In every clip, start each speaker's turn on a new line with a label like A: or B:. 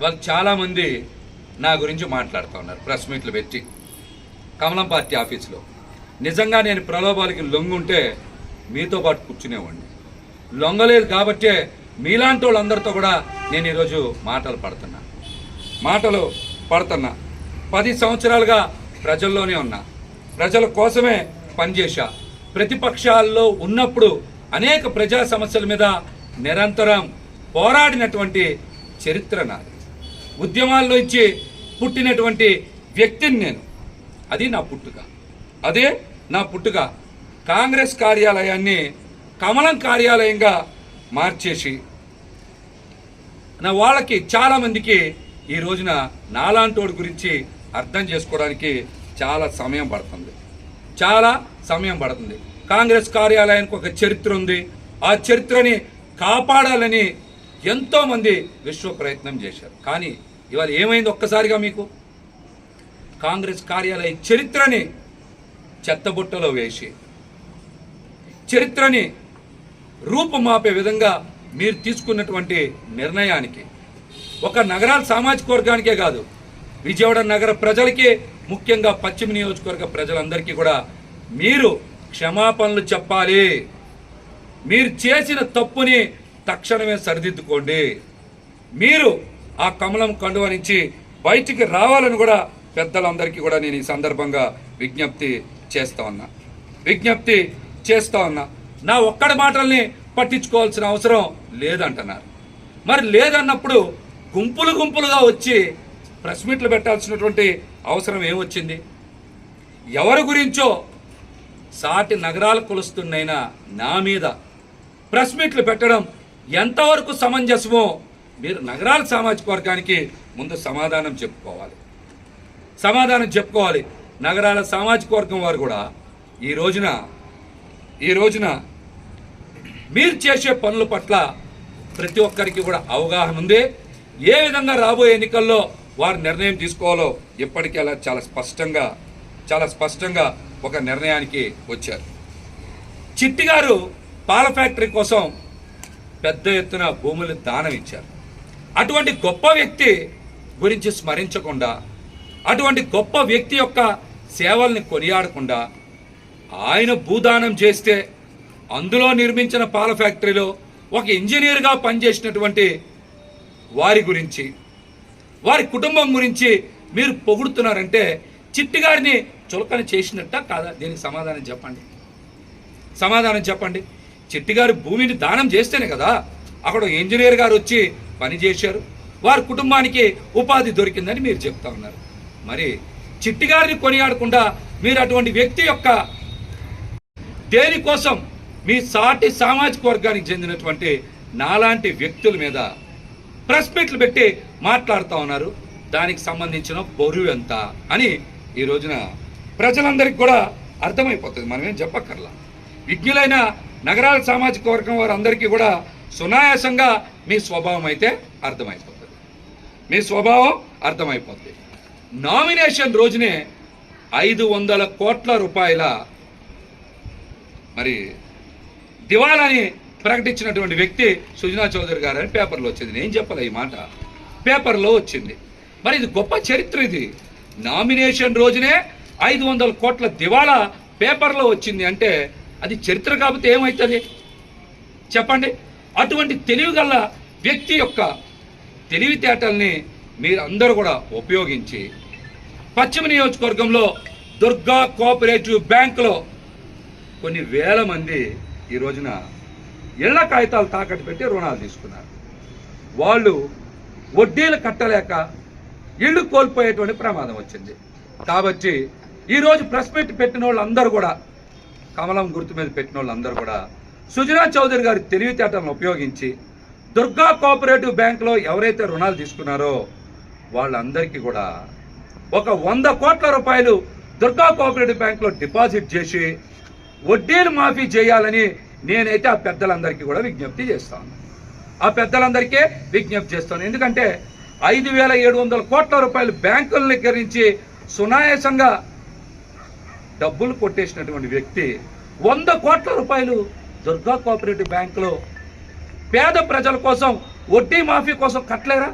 A: వాళ్ళు చాలామంది నా గురించి మాట్లాడుతూ ఉన్నారు ప్రెస్ మీట్లు పెట్టి. కమలం పార్టీ ఆఫీసులో. నిజంగా నేను ప్రలోభాలకి లొంగుంటే మీతో పాటు కూర్చునేవాడిని. లొంగలేదు కాబట్టే మీలాంటి వాళ్ళందరితో కూడా నేను ఈరోజు మాటలు పడుతున్నా. మాటలు పడుతున్నా. పది సంవత్సరాలుగా ప్రజల్లోనే ఉన్నా. ప్రజల కోసమే పనిచేశా. ప్రతిపక్షాల్లో ఉన్నప్పుడు అనేక ప్రజా సమస్యల మీద నిరంతరం పోరాడినటువంటి చరిత్ర నాది. ఉద్యమాల్లో ఇచ్చి పుట్టినటువంటి వ్యక్తిని నేను. అది నా పుట్టుక. అదే నా పుట్టుక. కాంగ్రెస్ కార్యాలయాన్ని కమలం కార్యాలయంగా మార్చేసి నా వాళ్ళకి చాలామందికి ఈ రోజున నాలాంటోడి గురించి అర్థం చేసుకోవడానికి చాలా సమయం పడుతుంది. చాలా సమయం పడుతుంది. కాంగ్రెస్ కార్యాలయానికి ఒక చరిత్ర ఉంది. ఆ చరిత్రని కాపాడాలని ఎంతోమంది విశ్వ ప్రయత్నం చేశారు. కానీ ఇవాళ ఏమైంది ఒక్కసారిగా మీకు? కాంగ్రెస్ కార్యాలయ చరిత్రని చెత్తబుట్టలో వేసి చరిత్రని రూపుమాపే విధంగా మీరు తీసుకున్నటువంటి నిర్ణయానికి ఒక నగరాల సామాజిక వర్గానికే కాదు విజయవాడ నగర ప్రజలకి ముఖ్యంగా పశ్చిమ నియోజకవర్గ ప్రజలందరికీ కూడా మీరు క్షమాపణలు చెప్పాలి. మీరు చేసిన తప్పుని తక్షణమే సరిదిద్దుకోండి. మీరు ఆ కమలం కండువ నుంచి బయటికి రావాలని కూడా పెద్దలందరికీ కూడా నేను ఈ సందర్భంగా విజ్ఞప్తి చేస్తా ఉన్నా. విజ్ఞప్తి చేస్తా ఉన్నా. నా ఒక్కడి మాటల్ని పట్టించుకోవాల్సిన అవసరం లేదంటున్నారు. మరి లేదన్నప్పుడు గుంపులు గుంపులుగా వచ్చి ప్రెస్ మీట్లు పెట్టాల్సినటువంటి అవసరం ఏమొచ్చింది? ఎవరి గురించో సాటి నగరాలు కొలుస్తున్నైనా నా మీద ప్రెస్ మీట్లు పెట్టడం ఎంతవరకు సమంజసమో మీరు నగరాల సామాజిక వర్గానికి ముందు సమాధానం చెప్పుకోవాలి. సమాధానం చెప్పుకోవాలి. నగరాల సామాజిక వర్గం వారు కూడా ఈ రోజున ఈ రోజున మీరు చేసే పనుల పట్ల ప్రతి ఒక్కరికి కూడా అవగాహన ఉంది. ఏ విధంగా రాబోయే ఎన్నికల్లో వారు నిర్ణయం తీసుకోవాలో ఇప్పటికీ అలా చాలా స్పష్టంగా చాలా స్పష్టంగా ఒక నిర్ణయానికి వచ్చారు. చిట్టి గారు పాల ఫ్యాక్టరీ కోసం పెద్ద ఎత్తున భూములు దానం ఇచ్చారు. అటువంటి గొప్ప వ్యక్తి గురించి స్మరించకుండా అటువంటి గొప్ప వ్యక్తి యొక్క సేవల్ని కొనియాడకుండా ఆయన భూదానం చేస్తే అందులో నిర్మించిన పాల ఫ్యాక్టరీలో ఒక ఇంజనీర్గా పనిచేసినటువంటి వారి గురించి వారి కుటుంబం గురించి మీరు పొగుడుతున్నారంటే చిట్టి గారిని చులకన చేసినట్ట కాదా? దీనికి సమాధానం చెప్పండి. సమాధానం చెప్పండి. చిట్టి గారు భూమిని దానం చేస్తేనే కదా అక్కడ ఇంజనీర్ గారు వచ్చి పని చేశారు వారి కుటుంబానికి ఉపాధి దొరికిందని మీరు చెప్తా ఉన్నారు. మరి చిట్టి గారిని కొనియాడకుండా మీరు అటువంటి వ్యక్తి యొక్క దేనికోసం మీ సాటి సామాజిక వర్గానికి చెందినటువంటి నాలాంటి వ్యక్తుల మీద ప్రెస్ మీట్లు పెట్టి మాట్లాడుతూ ఉన్నారు. దానికి సంబంధించిన బరువు ఎంత అని ఈ రోజున ప్రజలందరికీ కూడా అర్థమైపోతుంది. మనమేం చెప్పక్కర్లా. విజ్ఞులైన నగరాల సామాజిక వర్గం వారందరికీ కూడా సునాయాసంగా మీ స్వభావం అయితే అర్థమైపోతుంది. మీ స్వభావం అర్థమైపోతుంది. నామినేషన్ రోజునే ఐదు వందల కోట్ల రూపాయల మరి దివాలాని ప్రకటించినటువంటి వ్యక్తి సుజనా చౌదరి గారు అని పేపర్లో వచ్చింది. నేను చెప్పలే ఈ మాట. పేపర్లో వచ్చింది. మరి ఇది గొప్ప చరిత్ర ఇది. నామినేషన్ రోజునే ఐదు వందల కోట్ల దివాలా పేపర్లో వచ్చింది అంటే అది చరిత్ర కాకపోతే ఏమవుతుంది చెప్పండి. అటువంటి తెలివి గల వ్యక్తి యొక్క తెలివితేటల్ని మీరు అందరూ కూడా ఉపయోగించి పశ్చిమ నియోజకవర్గంలో దుర్గా కోఆపరేటివ్ బ్యాంకులో కొన్ని వేల మంది ఈ రోజున ఇళ్ళ కాగితాలు తాకట్టు పెట్టి రుణాలు తీసుకున్నారు. వాళ్ళు వడ్డీలు కట్టలేక ఇళ్ళు కోల్పోయేటువంటి ప్రమాదం వచ్చింది. కాబట్టి ఈరోజు ప్రెస్ మీట్ పెట్టిన వాళ్ళందరూ కూడా కమలం గుర్తు మీద పెట్టిన వాళ్ళందరూ కూడా సుజనా చౌదరి గారి తెలివితేటలను ఉపయోగించి దుర్గా కోఆపరేటివ్ బ్యాంకులో ఎవరైతే రుణాలు తీసుకున్నారో వాళ్ళందరికీ కూడా ఒక వంద కోట్ల రూపాయలు దుర్గా కోఆపరేటివ్ బ్యాంకులో డిపాజిట్ చేసి వడ్డీలు మాఫీ చేయాలని నేనైతే ఆ పెద్దలందరికీ కూడా విజ్ఞప్తి చేస్తాను. ఆ పెద్దలందరికీ విజ్ఞప్తి చేస్తాను. ఎందుకంటే ఐదు వేల ఏడు వందల కోట్ల రూపాయలు బ్యాంకుల దగ్గర నుంచి సునాయాసంగా డబ్బులు కొట్టేసినటువంటి వ్యక్తి వంద కోట్ల రూపాయలు దుర్గా కోఆపరేటివ్ బ్యాంకులో పేద ప్రజల కోసం వడ్డీ మాఫీ కోసం కట్టలేరా?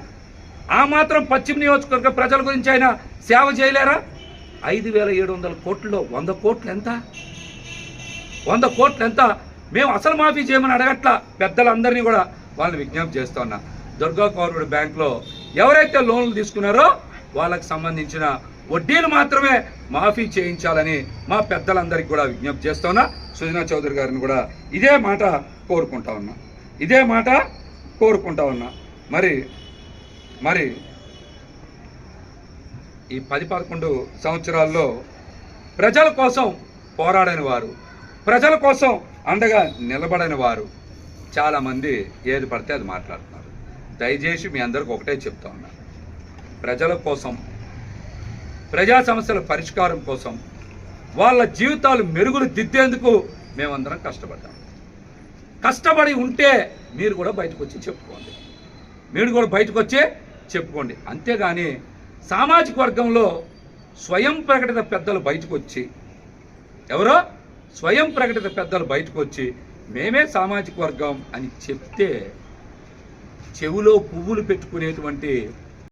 A: ఆ మాత్రం పశ్చిమ నియోజకవర్గ ప్రజల గురించి ఆయన సేవ చేయలేరా? ఐదు వేల ఏడు వందల కోట్లలో వంద కోట్లు ఎంత? వంద కోట్లు ఎంత? మేము అసలు మాఫీ చేయమని అడగట్ల? పెద్దలందరినీ కూడా వాళ్ళని విజ్ఞప్తి చేస్తా ఉన్నా. దుర్గా కోఆపరేటివ్ బ్యాంక్లో ఎవరైతే లోన్లు తీసుకున్నారో వాళ్ళకి సంబంధించిన వడ్డీలు మాత్రమే మాఫీ చేయించాలని మా పెద్దలందరికీ కూడా విజ్ఞప్తి చేస్తున్నా సుజనా చౌదరి గారిని కూడా ఇదే మాట కోరుకుంటా ఉన్నా. ఇదే మాట కోరుకుంటా ఉన్నా. మరి మరి ఈ పది పదకొండు సంవత్సరాల్లో ప్రజల కోసం పోరాడని వారు ప్రజల కోసం అండగా నిలబడని వారు చాలామంది ఏది పడితే అది మాట్లాడుతున్నారు. దయచేసి మీ అందరికి ఒకటే చెప్తా ఉన్నా. ప్రజల కోసం ప్రజా సమస్యల పరిష్కారం కోసం వాళ్ళ జీవితాలు మెరుగులు దిద్దేందుకు మేమందరం కష్టపడ్డాం. కష్టపడి ఉంటే మీరు కూడా బయటకు వచ్చి చెప్పుకోండి. మీరు కూడా బయటకు వచ్చి చెప్పుకోండి. అంతేగాని సామాజిక వర్గంలో స్వయం ప్రకటిత పెద్దలు బయటకు వచ్చి ఎవరో? స్వయం ప్రకటిత పెద్దలు బయటకు వచ్చి మేమే సామాజిక వర్గం అని చెప్తే చెవిలో పువ్వులు పెట్టుకునేటువంటి